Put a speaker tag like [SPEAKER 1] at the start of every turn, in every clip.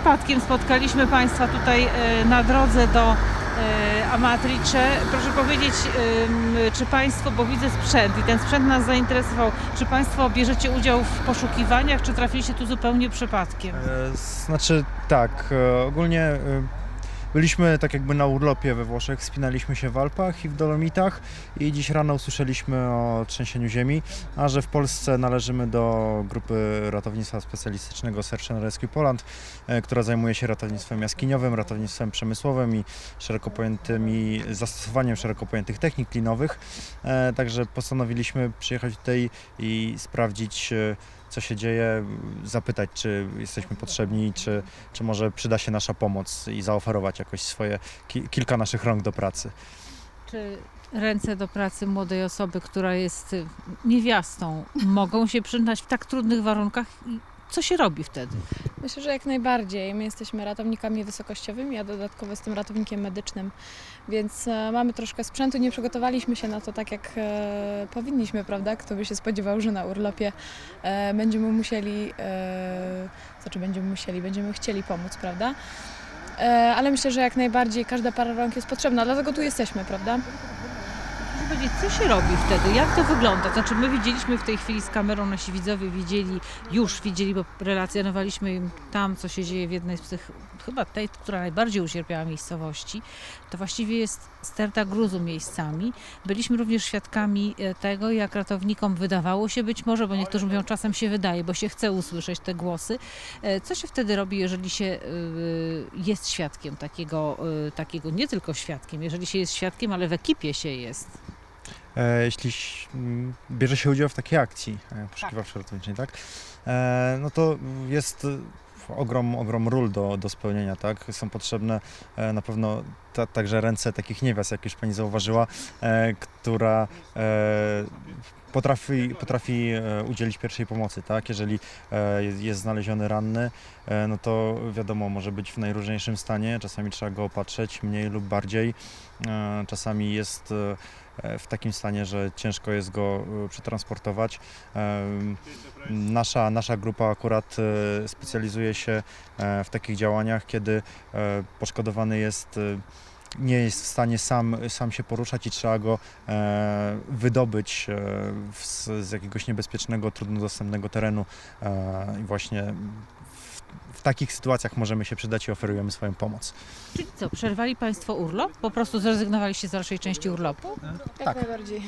[SPEAKER 1] Przypadkiem spotkaliśmy Państwa tutaj e, na drodze do e, Amatrice. Proszę powiedzieć, czy Państwo, bo widzę sprzęt i ten sprzęt nas zainteresował, czy Państwo bierzecie udział w poszukiwaniach, czy trafiliście tu zupełnie przypadkiem?
[SPEAKER 2] E, Znaczy tak, ogólnie byliśmy tak jakby na urlopie we Włoszech, spinaliśmy się w Alpach i w Dolomitach i dziś rano usłyszeliśmy o trzęsieniu ziemi, a że w Polsce należymy do grupy ratownictwa specjalistycznego Search and Rescue Poland, e, która zajmuje się ratownictwem jaskiniowym, ratownictwem przemysłowym i szeroko zastosowaniem szeroko pojętych technik linowych. E, Także postanowiliśmy przyjechać tutaj i sprawdzić e, co się dzieje, zapytać, czy jesteśmy potrzebni, czy, czy może przyda się nasza pomoc i zaoferować jakoś swoje ki- kilka naszych rąk do pracy.
[SPEAKER 1] Czy ręce do pracy młodej osoby, która jest y, niewiastą, mogą się przydać w tak trudnych warunkach? Co się robi wtedy?
[SPEAKER 3] Myślę, że jak najbardziej. My jesteśmy ratownikami wysokościowymi, a dodatkowo jestem ratownikiem medycznym, więc e, mamy troszkę sprzętu. Nie przygotowaliśmy się na to tak, jak e, powinniśmy, prawda? Kto by się spodziewał, że na urlopie e, będziemy musieli, znaczy będziemy musieli, będziemy chcieli pomóc, prawda? Ale myślę, że jak najbardziej każda para rąk jest potrzebna, dlatego tu jesteśmy, prawda?
[SPEAKER 1] Powiedzieć, co się robi wtedy? Jak to wygląda? Znaczy my widzieliśmy w tej chwili z kamerą, nasi widzowie widzieli, już widzieli, bo relacjonowaliśmy im tam, co się dzieje w jednej z tych, chyba tej, która najbardziej ucierpiała miejscowości. To właściwie jest sterta gruzu miejscami. Byliśmy również świadkami e, tego, jak ratownikom wydawało się być może, bo niektórzy mówią, czasem się wydaje, bo się chce usłyszeć te głosy. E, Co się wtedy robi, jeżeli się y, jest świadkiem takiego, takiego, nie tylko świadkiem, jeżeli się jest świadkiem, ale w ekipie się jest?
[SPEAKER 2] E, jeśli bierze się udział w takiej akcji e, poszukiwawczo ratowniczej, tak? E, no to jest e, ogrom, ogrom ról do, do spełnienia, tak? Są potrzebne e, na pewno ta, także ręce takich niewiast, jak już pani zauważyła, e, która e, potrafi, potrafi udzielić pierwszej pomocy, tak? Jeżeli e, jest- znaleziony ranny, e, no to wiadomo, może być w najróżniejszym stanie, czasami trzeba go opatrzeć mniej lub bardziej, e, czasami jest e, w takim stanie, że ciężko jest go e, przetransportować. Em, Nasza, nasza grupa akurat e, specjalizuje się e, w takich działaniach, kiedy e, poszkodowany jest e, nie jest w stanie sam, sam się poruszać i trzeba go e, wydobyć e, z jakiegoś niebezpiecznego, trudno dostępnego terenu e, i właśnie w, takich sytuacjach możemy się przydać i oferujemy swoją pomoc.
[SPEAKER 1] Czyli co, przerwali Państwo urlop? Po prostu zrezygnowaliście z dalszej części urlopu?
[SPEAKER 3] Jak
[SPEAKER 2] Tak.
[SPEAKER 3] najbardziej.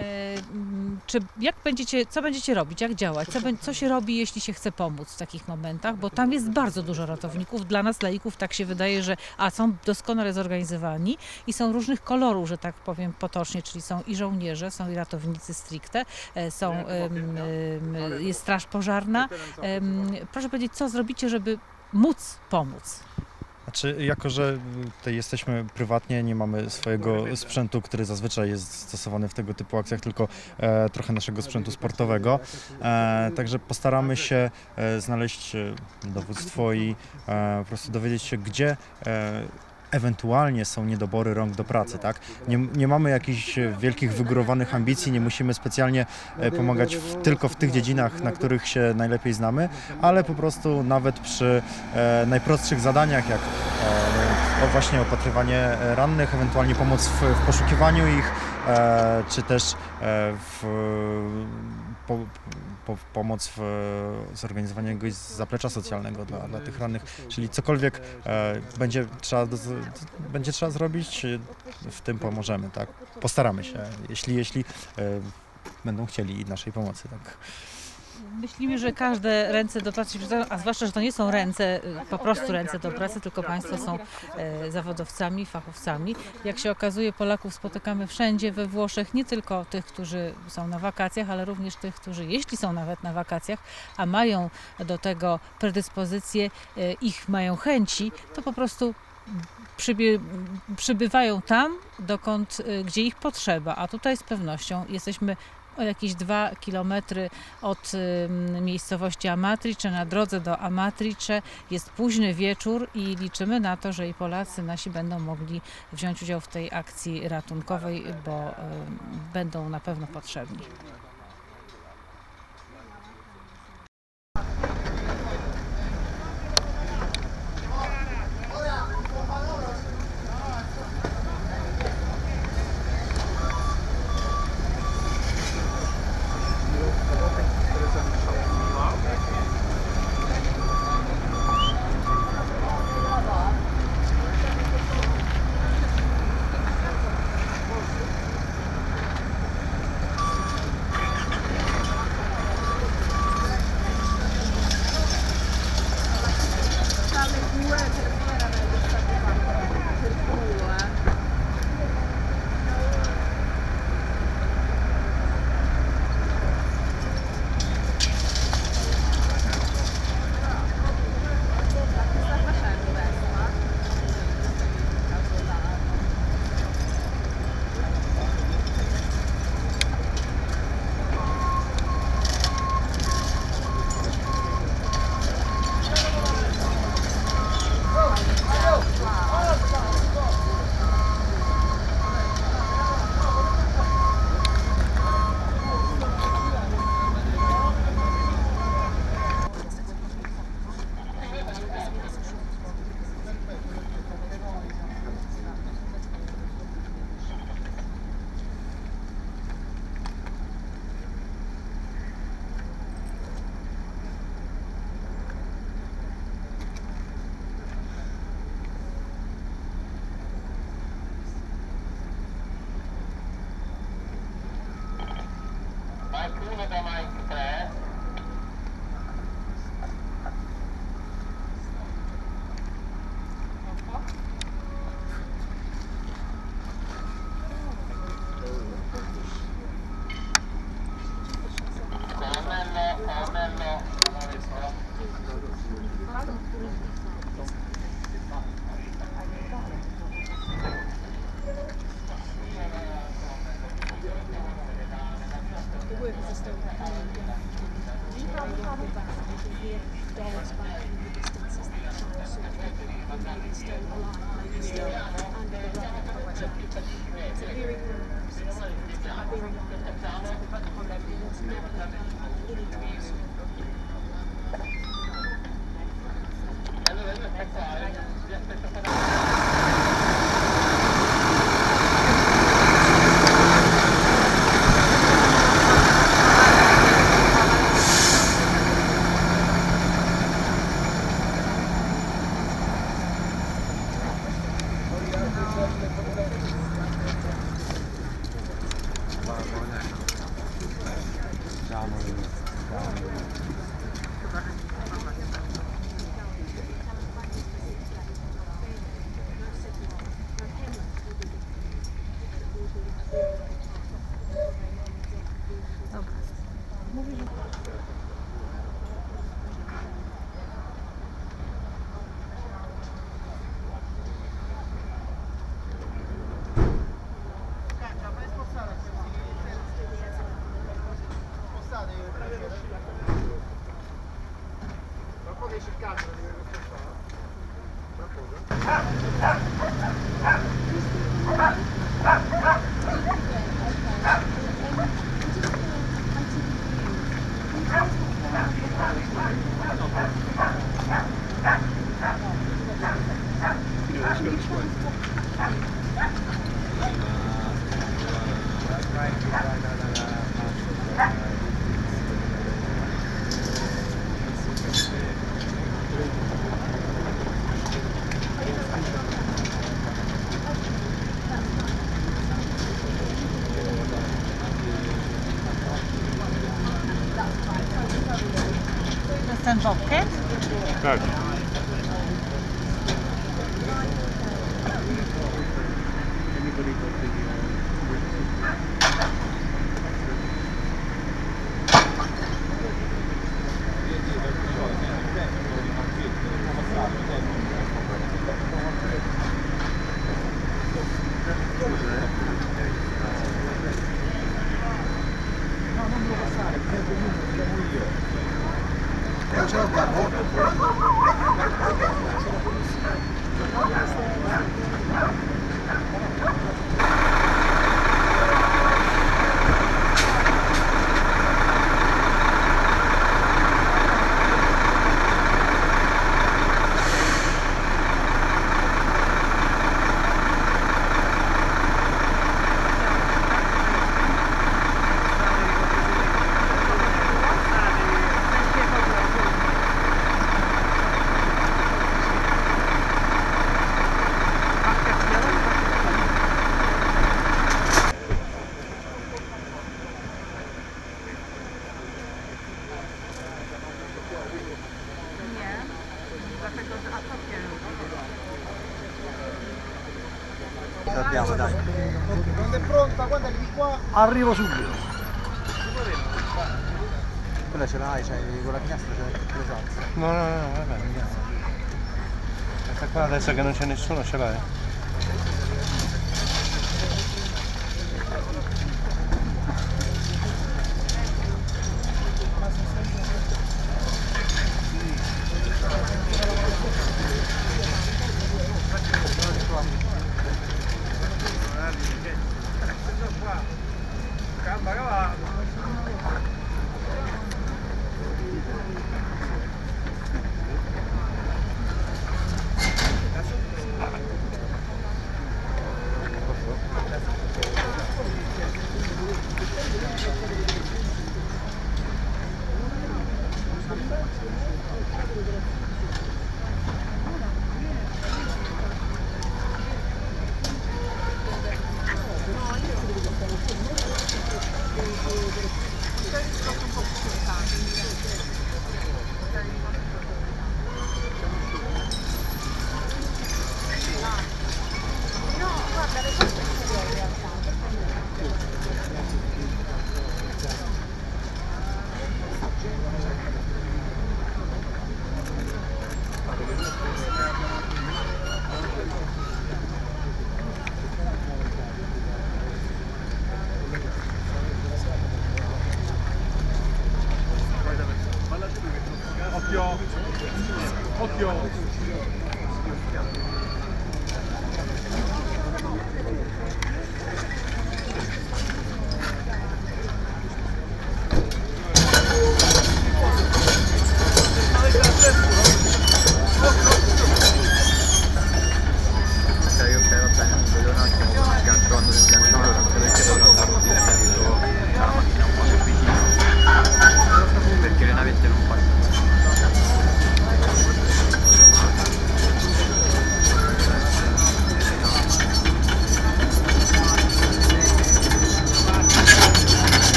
[SPEAKER 1] E, mm, czy jak będziecie, co będziecie robić, jak działać? Co, co się robi, jeśli się chce pomóc w takich momentach? Bo tam jest bardzo dużo ratowników. Dla nas, laików, tak się wydaje, że a są doskonale zorganizowani i są różnych kolorów, że tak powiem potocznie, czyli są i żołnierze, są i ratownicy stricte, e, są, jest straż pożarna. Proszę powiedzieć, co zrobicie, żeby móc pomóc?
[SPEAKER 2] Znaczy, jako że tutaj jesteśmy prywatnie, nie mamy swojego sprzętu, który zazwyczaj jest stosowany w tego typu akcjach, tylko e, trochę naszego sprzętu sportowego. E, także postaramy się e, znaleźć e, dowództwo i e, po prostu dowiedzieć się, gdzie e, ewentualnie są niedobory rąk do pracy, tak? Nie, nie mamy jakichś wielkich, wygórowanych ambicji, nie musimy specjalnie e, pomagać w, tylko w tych dziedzinach, na których się najlepiej znamy, ale po prostu nawet przy e, najprostszych zadaniach, jak e, właśnie opatrywanie e, rannych, ewentualnie pomoc w, w poszukiwaniu ich, e, czy też e, w po, po, pomoc w e, zorganizowaniu jakiegoś zaplecza socjalnego dla, dla tych rannych, czyli cokolwiek e, będzie, trzeba, do- będzie trzeba zrobić, e, w tym pomożemy, tak? Postaramy się, jeśli, jeśli e, będą chcieli naszej pomocy, tak?
[SPEAKER 1] Myślimy, że każde ręce do pracy, a zwłaszcza, że to nie są ręce, y, po prostu ręce do pracy, tylko Państwo są e, zawodowcami, fachowcami. Jak się okazuje, Polaków spotykamy wszędzie we Włoszech, nie tylko tych, którzy są na wakacjach, ale również tych, którzy, jeśli są nawet na wakacjach, a mają do tego predyspozycje, e, ich mają chęci, to po prostu przybywają tam, dokąd, y, gdzie ich potrzeba. A tutaj z pewnością jesteśmy o jakieś dwa kilometry od miejscowości Amatrice, na drodze do Amatrice. Jest późny wieczór i liczymy na to, że i Polacy nasi będą mogli wziąć udział w tej akcji ratunkowej, bo będą na pewno potrzebni.
[SPEAKER 4] of dollars in the distances that can also remain still alive, still and the It's a very long process. It's a very long process. It's never going
[SPEAKER 1] to happen anytime soon. To jest ten bobcat?
[SPEAKER 5] Tak.
[SPEAKER 6] Abbiamo, dai.
[SPEAKER 7] Quando è pronta, guarda che di qua
[SPEAKER 6] Arrivo subito. Quella ce l'hai, c'hai con la finestra c'è le salse.
[SPEAKER 5] No, no, no, vabbè, andiamo. Questa qua adesso che non c'è nessuno ce l'hai?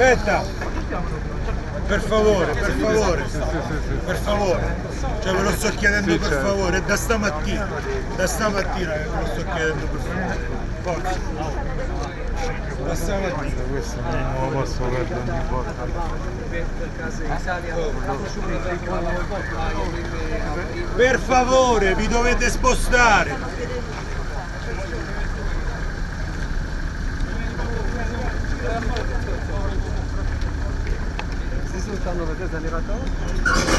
[SPEAKER 7] Aspetta. Per favore, per favore. Per favore. Cioè ve lo sto chiedendo per favore, è da stamattina. Da stamattina che ve lo sto chiedendo per favore. Forza. Da stamattina.
[SPEAKER 5] Questo non lo posso perdere ogni volta.
[SPEAKER 7] Per favore, vi dovete spostare.
[SPEAKER 6] Sono vedete arrivato?